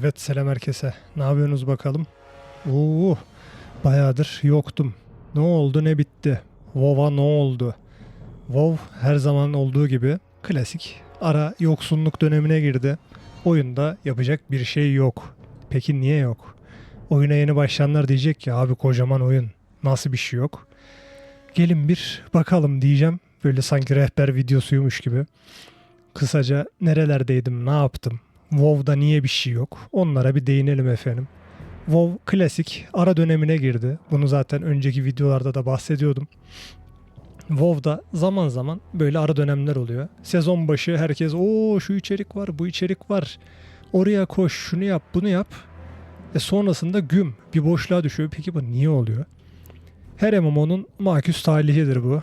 Evet selam herkese. Ne yapıyorsunuz bakalım? Oo, bayağıdır yoktum. Ne oldu ne bitti? WoW'a ne oldu? WoW her zaman olduğu gibi klasik ara yoksunluk dönemine girdi. Oyunda yapacak bir şey yok. Peki niye yok? Oyuna yeni başlayanlar diyecek ki abi kocaman oyun. Nasıl bir şey yok? Gelin bir bakalım diyeceğim. Böyle sanki rehber videosuymuş gibi. Kısaca nerelerdeydim, ne yaptım, WoW'da niye bir şey yok? Onlara bir değinelim efendim. WoW klasik ara dönemine girdi. Bunu zaten önceki videolarda da bahsediyordum. WoW'da zaman zaman böyle ara dönemler oluyor. Sezon başı herkes o şu içerik var, bu içerik var. Oraya koş, şunu yap, bunu yap. E sonrasında güm bir boşluğa düşüyor. Peki bu niye oluyor? Her MMO'nun maküs talihidir bu.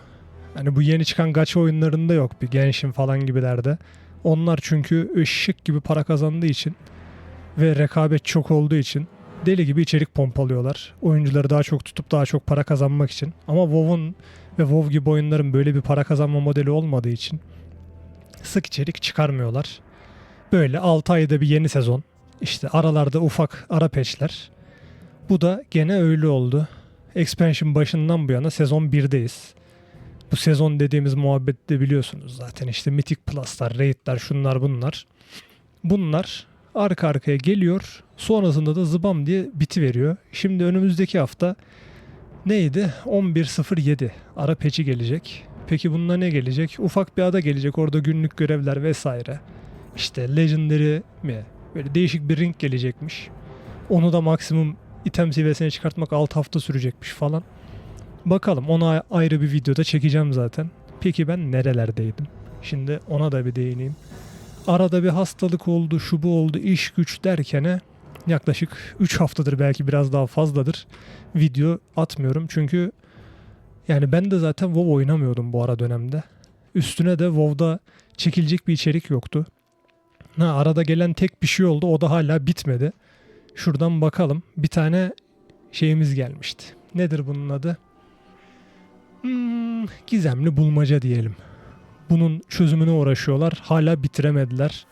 Hani bu yeni çıkan gacha oyunlarında yok bir Genshin falan gibilerde. Onlar çünkü ışık gibi para kazandığı için ve rekabet çok olduğu için deli gibi içerik pompalıyorlar. Oyuncuları daha çok tutup daha çok para kazanmak için. Ama WoW'un ve WoW gibi oyunların böyle bir para kazanma modeli olmadığı için sık içerik çıkarmıyorlar. Böyle 6 ayda bir yeni sezon. İşte aralarda ufak ara patchler. Bu da gene öyle oldu. Expansion başından bu yana sezon 1'deyiz. Bu sezon dediğimiz muhabbette biliyorsunuz zaten işte Mythic Plus'lar, Raid'ler, şunlar bunlar. Bunlar arka arkaya geliyor. Sonrasında da zıbam diye biti veriyor. Şimdi önümüzdeki hafta neydi? 11.07 ara peçi gelecek. Peki bununla ne gelecek? Ufak bir ada gelecek. Orada günlük görevler vesaire. İşte Legendary mi? Böyle değişik bir ring gelecekmiş. Onu da maksimum item seviyesine çıkartmak 6 hafta sürecekmiş falan. Bakalım ona ayrı bir videoda çekeceğim zaten. Peki ben nerelerdeydim? Şimdi ona da bir değineyim. Arada bir hastalık oldu, şu bu oldu, iş güç derkene yaklaşık 3 haftadır belki biraz daha fazladır video atmıyorum. Çünkü yani ben de zaten WoW oynamıyordum bu ara dönemde. Üstüne de WoW'da çekilecek bir içerik yoktu. Ha, arada gelen tek bir şey oldu o da hala bitmedi. Şuradan bakalım. Bir tane şeyimiz gelmişti. Nedir bunun adı? Hmm, gizemli bulmaca diyelim. Bunun çözümüne uğraşıyorlar. Hala bitiremediler.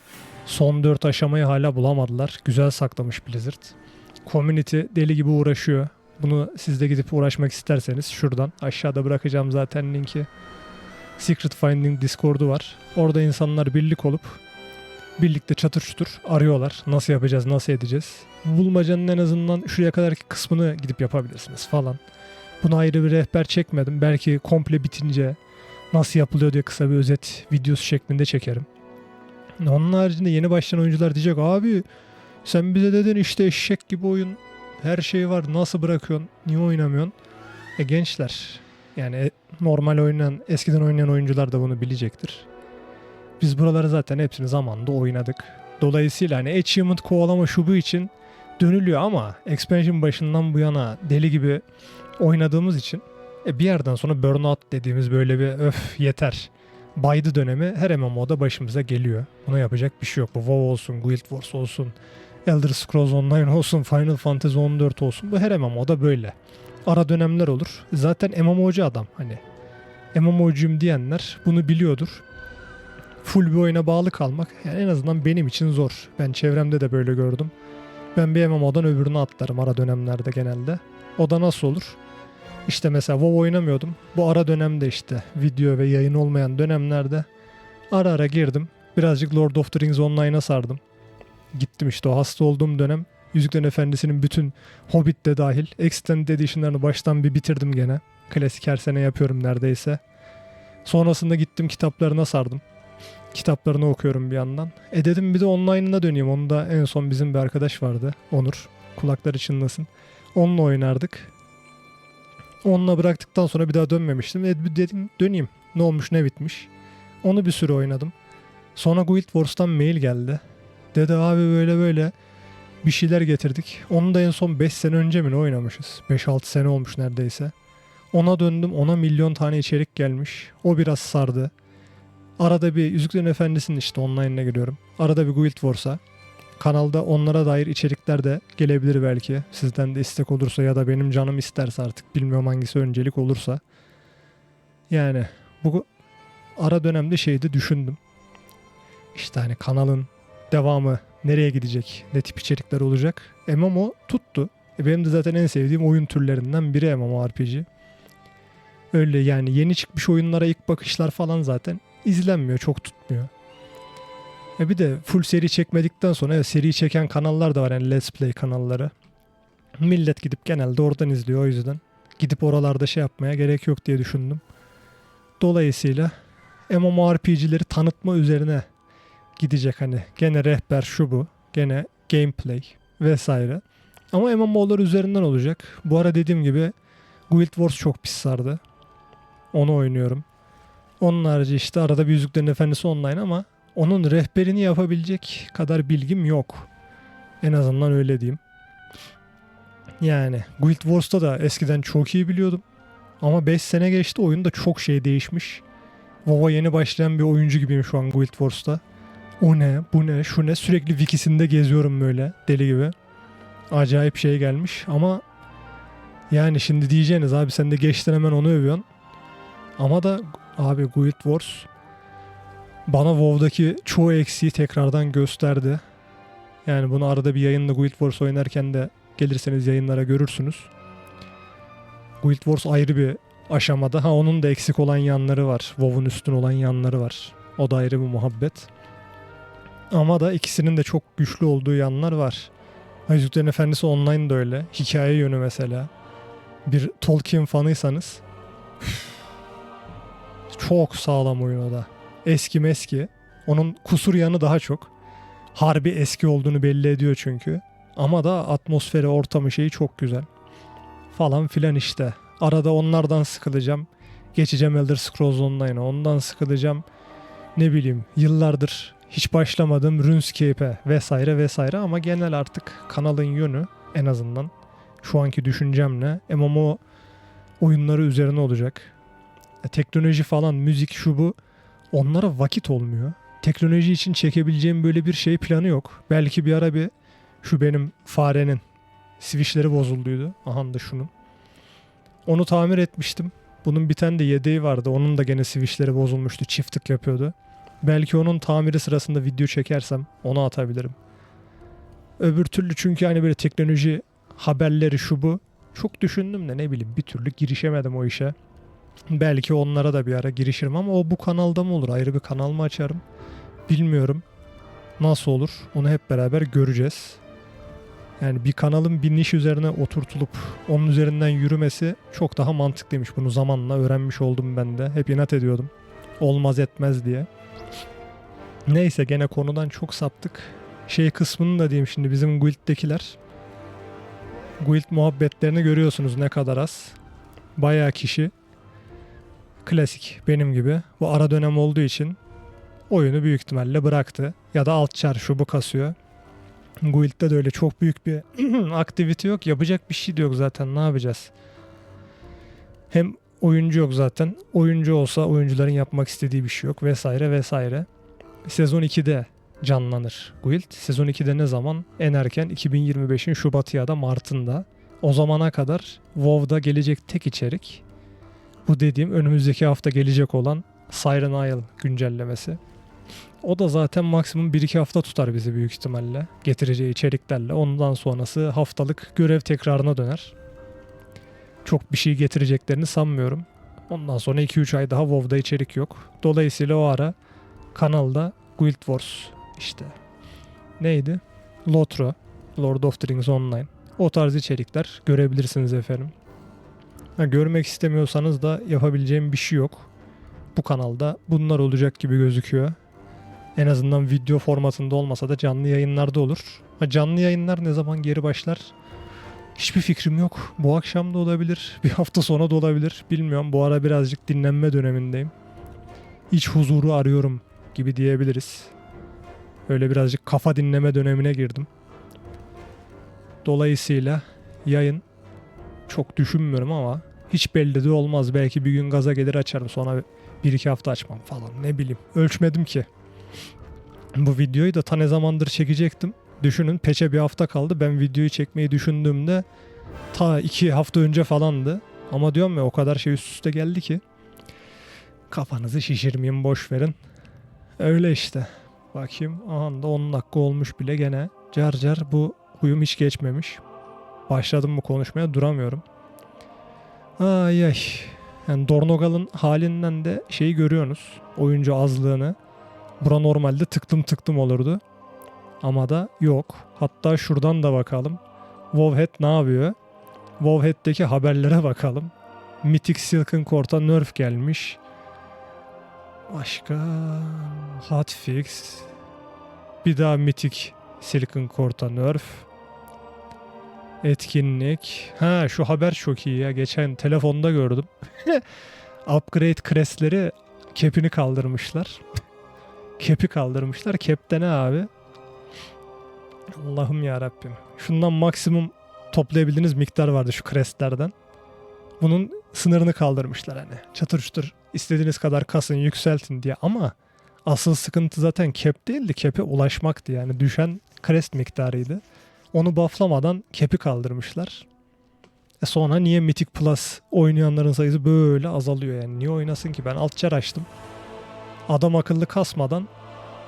Son 4 aşamayı hala bulamadılar. Güzel saklamış Blizzard. Community deli gibi uğraşıyor. Bunu siz de gidip uğraşmak isterseniz şuradan aşağıda bırakacağım zaten linki. Secret Finding Discord'u var. Orada insanlar birlik olup birlikte çatır çutur arıyorlar. Nasıl yapacağız, nasıl edeceğiz. Bulmacanın en azından şuraya kadarki kısmını gidip yapabilirsiniz falan. Buna ayrı bir rehber çekmedim. Belki komple bitince nasıl yapılıyor diye kısa bir özet videosu şeklinde çekerim. Onun haricinde yeni başlayan oyuncular diyecek abi sen bize dedin işte eşek gibi oyun her şey var nasıl bırakıyorsun niye oynamıyorsun? E gençler yani e- normal oynayan eskiden oynayan oyuncular da bunu bilecektir. Biz buraları zaten hepsini zamanında oynadık. Dolayısıyla hani achievement kovalama şu bu için dönülüyor ama expansion başından bu yana deli gibi oynadığımız için e, bir yerden sonra burnout dediğimiz böyle bir öf yeter. Baydı dönemi her MMO'da başımıza geliyor. Buna yapacak bir şey yok. Bu WoW olsun, Guild Wars olsun, Elder Scrolls Online olsun, Final Fantasy 14 olsun. Bu her MMO'da böyle. Ara dönemler olur. Zaten MMO'cu adam hani. MMO'cuyum diyenler bunu biliyordur. Full bir oyuna bağlı kalmak yani en azından benim için zor. Ben çevremde de böyle gördüm. Ben bir MMO'dan öbürüne atlarım ara dönemlerde genelde. O da nasıl olur? İşte mesela WoW oynamıyordum. Bu ara dönemde işte video ve yayın olmayan dönemlerde ara ara girdim. Birazcık Lord of the Rings Online'a sardım. Gittim işte o hasta olduğum dönem Yüzüklerin Efendisi'nin bütün Hobbit de dahil Extended Edition'larını baştan bir bitirdim gene. Klasik her sene yapıyorum neredeyse. Sonrasında gittim kitaplarına sardım. Kitaplarını okuyorum bir yandan. E dedim bir de online'ına döneyim. Onu da en son bizim bir arkadaş vardı. Onur. Kulakları çınlasın. Onunla oynardık. Onunla bıraktıktan sonra bir daha dönmemiştim. E dedim döneyim. Ne olmuş ne bitmiş. Onu bir süre oynadım. Sonra Guild Wars'tan mail geldi. Dedi abi böyle böyle bir şeyler getirdik. Onu da en son 5 sene önce mi ne oynamışız? 5-6 sene olmuş neredeyse. Ona döndüm. Ona milyon tane içerik gelmiş. O biraz sardı. Arada bir Yüzüklerin Efendisi'nin işte online'ına giriyorum. Arada bir Guild Wars'a. Kanalda onlara dair içerikler de gelebilir belki. Sizden de istek olursa ya da benim canım isterse artık bilmiyorum hangisi öncelik olursa. Yani bu ara dönemde şeydi düşündüm. İşte hani kanalın devamı Nereye gidecek? Ne tip içerikler olacak? MMO tuttu. E benim de zaten en sevdiğim oyun türlerinden biri MMORPG. Öyle yani yeni çıkmış oyunlara ilk bakışlar falan zaten izlenmiyor, çok tutmuyor. E bir de full seri çekmedikten sonra evet, seri çeken kanallar da var yani Let's Play kanalları. Millet gidip genelde oradan izliyor o yüzden. Gidip oralarda şey yapmaya gerek yok diye düşündüm. Dolayısıyla MMORPG'leri tanıtma üzerine gidecek hani. Gene rehber şu bu. Gene gameplay vesaire. Ama MMO'lar üzerinden olacak. Bu ara dediğim gibi Guild Wars çok pis sardı. Onu oynuyorum. Onun harici işte arada bir Yüzüklerin Efendisi online ama onun rehberini yapabilecek kadar bilgim yok. En azından öyle diyeyim. Yani Guild Wars'ta da eskiden çok iyi biliyordum. Ama 5 sene geçti oyunda çok şey değişmiş. WoW'a yeni başlayan bir oyuncu gibiyim şu an Guild Wars'ta. O ne, bu ne, şu ne sürekli wikisinde geziyorum böyle deli gibi. Acayip şey gelmiş ama yani şimdi diyeceğiniz abi sen de geçtin hemen onu övüyorsun. Ama da abi Guild Wars bana WoW'daki çoğu eksiği tekrardan gösterdi. Yani bunu arada bir yayında Guild Wars oynarken de gelirseniz yayınlara görürsünüz. Guild Wars ayrı bir aşamada. Ha onun da eksik olan yanları var. WoW'un üstün olan yanları var. O da ayrı bir muhabbet. Ama da ikisinin de çok güçlü olduğu yanlar var. Yüzüklerin Efendisi online de öyle. Hikaye yönü mesela. Bir Tolkien fanıysanız çok sağlam oyun o da. Eski meski. Onun kusur yanı daha çok. Harbi eski olduğunu belli ediyor çünkü. Ama da atmosferi, ortamı şeyi çok güzel. Falan filan işte. Arada onlardan sıkılacağım. Geçeceğim Elder Scrolls Online'a. Ondan sıkılacağım. Ne bileyim yıllardır hiç başlamadım RuneScape'e vesaire vesaire ama genel artık kanalın yönü en azından şu anki düşüncemle MMO oyunları üzerine olacak. E, teknoloji falan, müzik şu bu onlara vakit olmuyor. Teknoloji için çekebileceğim böyle bir şey planı yok. Belki bir ara bir şu benim farenin switchleri bozulduydu. Aha da şunun. Onu tamir etmiştim. Bunun bir tane de yedeği vardı. Onun da gene switchleri bozulmuştu. Çift tık yapıyordu. Belki onun tamiri sırasında video çekersem onu atabilirim. Öbür türlü çünkü hani böyle teknoloji haberleri şu bu. Çok düşündüm de ne bileyim bir türlü girişemedim o işe. Belki onlara da bir ara girişirim ama o bu kanalda mı olur? Ayrı bir kanal mı açarım? Bilmiyorum. Nasıl olur? Onu hep beraber göreceğiz. Yani bir kanalın bir niş üzerine oturtulup onun üzerinden yürümesi çok daha mantıklıymış. Bunu zamanla öğrenmiş oldum ben de. Hep inat ediyordum. Olmaz etmez diye. Neyse gene konudan çok saptık. Şey kısmını da diyeyim şimdi bizim guild'dekiler. Guild muhabbetlerini görüyorsunuz ne kadar az. Bayağı kişi. Klasik benim gibi. Bu ara dönem olduğu için oyunu büyük ihtimalle bıraktı. Ya da alt çar şu bu kasıyor. Guild'de de öyle çok büyük bir aktivite yok. Yapacak bir şey de yok zaten. Ne yapacağız? Hem oyuncu yok zaten. Oyuncu olsa oyuncuların yapmak istediği bir şey yok vesaire vesaire. Sezon 2'de canlanır Guild. Sezon 2'de ne zaman? En erken 2025'in Şubat ya da Mart'ında. O zamana kadar WoW'da gelecek tek içerik bu dediğim önümüzdeki hafta gelecek olan Siren Isle güncellemesi. O da zaten maksimum 1-2 hafta tutar bizi büyük ihtimalle. Getireceği içeriklerle. Ondan sonrası haftalık görev tekrarına döner. Çok bir şey getireceklerini sanmıyorum. Ondan sonra 2-3 ay daha WoW'da içerik yok. Dolayısıyla o ara kanalda Guild Wars işte neydi? Lotro, Lord of the Rings Online. O tarz içerikler görebilirsiniz efendim. Ha, görmek istemiyorsanız da yapabileceğim bir şey yok. Bu kanalda bunlar olacak gibi gözüküyor. En azından video formatında olmasa da canlı yayınlarda olur. Ha, canlı yayınlar ne zaman geri başlar? Hiçbir fikrim yok. Bu akşam da olabilir. Bir hafta sonra da olabilir. Bilmiyorum. Bu ara birazcık dinlenme dönemindeyim. İç huzuru arıyorum gibi diyebiliriz. Öyle birazcık kafa dinleme dönemine girdim. Dolayısıyla yayın çok düşünmüyorum ama hiç belli de olmaz. Belki bir gün gaza gelir açarım sonra bir iki hafta açmam falan ne bileyim. Ölçmedim ki. Bu videoyu da ta ne zamandır çekecektim. Düşünün peçe bir hafta kaldı. Ben videoyu çekmeyi düşündüğümde ta iki hafta önce falandı. Ama diyorum ya o kadar şey üst üste geldi ki. Kafanızı şişirmeyin boş verin. Öyle işte. Bakayım. Aha da 10 dakika olmuş bile gene. Car car bu huyum hiç geçmemiş. Başladım mı konuşmaya duramıyorum. Ay ay. Yani Dornogal'ın halinden de şeyi görüyorsunuz. Oyuncu azlığını. Bura normalde tıktım tıktım olurdu. Ama da yok. Hatta şuradan da bakalım. Wowhead ne yapıyor? Wowhead'deki haberlere bakalım. Mythic Silken Court'a nerf gelmiş. Başka hotfix. Bir daha Mythic Silken Court'a nerf. Etkinlik. Ha şu haber çok iyi ya. Geçen telefonda gördüm. Upgrade crestleri kepini kaldırmışlar. Kepi kaldırmışlar. Kep'te ne abi? Allah'ım ya Rabbim. Şundan maksimum toplayabildiğiniz miktar vardı şu crestlerden. Bunun sınırını kaldırmışlar hani. Çatır çutur istediğiniz kadar kasın, yükseltin diye ama asıl sıkıntı zaten cap değildi. Cap'e ulaşmaktı yani. Düşen crest miktarıydı. Onu bufflamadan cap'i kaldırmışlar. E sonra niye Mythic Plus oynayanların sayısı böyle azalıyor yani? Niye oynasın ki? Ben alt çar açtım. Adam akıllı kasmadan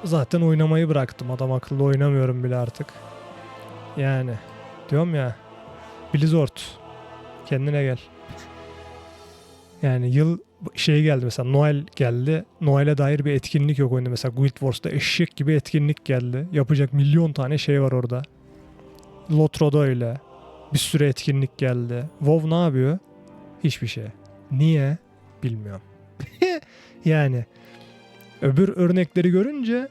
zaten oynamayı bıraktım. Adam akıllı oynamıyorum bile artık. Yani diyorum ya Blizzard kendine gel. Yani yıl şey geldi mesela Noel geldi. Noel'e dair bir etkinlik yok oyunda. Mesela Guild Wars'ta eşek gibi etkinlik geldi. Yapacak milyon tane şey var orada. Lotro'da öyle. Bir sürü etkinlik geldi. WoW ne yapıyor? Hiçbir şey. Niye? Bilmiyorum. yani öbür örnekleri görünce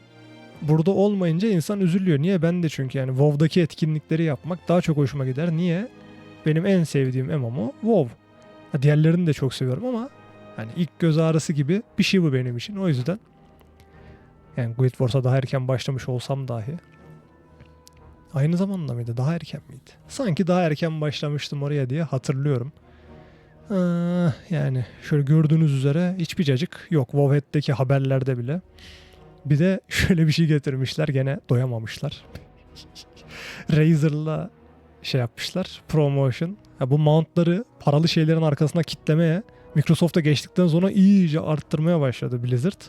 burada olmayınca insan üzülüyor. Niye? Ben de çünkü yani WoW'daki etkinlikleri yapmak daha çok hoşuma gider. Niye? Benim en sevdiğim MMO WoW. Ha, diğerlerini de çok seviyorum ama hani ilk göz ağrısı gibi bir şey bu benim için. O yüzden yani Guild Wars'a daha erken başlamış olsam dahi aynı zamanda mıydı? Daha erken miydi? Sanki daha erken başlamıştım oraya diye hatırlıyorum. Aa, yani şöyle gördüğünüz üzere hiçbir cacık yok. Wowhead'deki haberlerde bile. Bir de şöyle bir şey getirmişler gene doyamamışlar. Razer'la şey yapmışlar. Promotion. Ya bu mountları paralı şeylerin arkasına kitlemeye Microsoft'a geçtikten sonra iyice arttırmaya başladı Blizzard.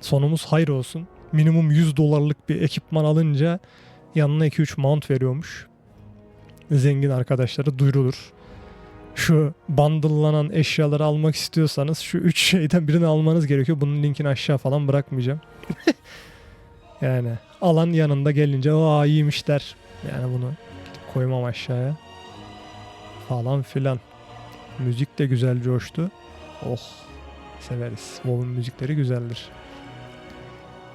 Sonumuz hayır olsun. Minimum 100 dolarlık bir ekipman alınca yanına 2-3 mount veriyormuş. Zengin arkadaşları duyurulur. Şu bundle'lanan eşyaları almak istiyorsanız şu 3 şeyden birini almanız gerekiyor. Bunun linkini aşağı falan bırakmayacağım. yani alan yanında gelince aa iyiymiş der. Yani bunu koymam aşağıya. Falan filan. Müzik de güzel coştu. Oh severiz. WoW'un müzikleri güzeldir.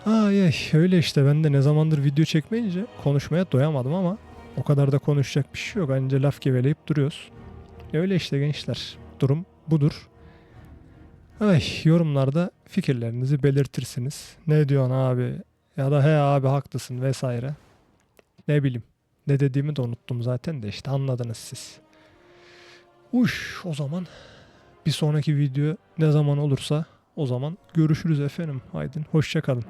Ay ay öyle işte ben de ne zamandır video çekmeyince konuşmaya doyamadım ama o kadar da konuşacak bir şey yok. Anca laf geveleyip duruyoruz. Öyle işte gençler. Durum budur. Ay yorumlarda fikirlerinizi belirtirsiniz. Ne diyorsun abi? Ya da he abi haklısın vesaire. Ne bileyim. Ne dediğimi de unuttum zaten de işte anladınız siz. Uş o zaman bir sonraki video ne zaman olursa o zaman görüşürüz efendim. Haydin hoşça kalın.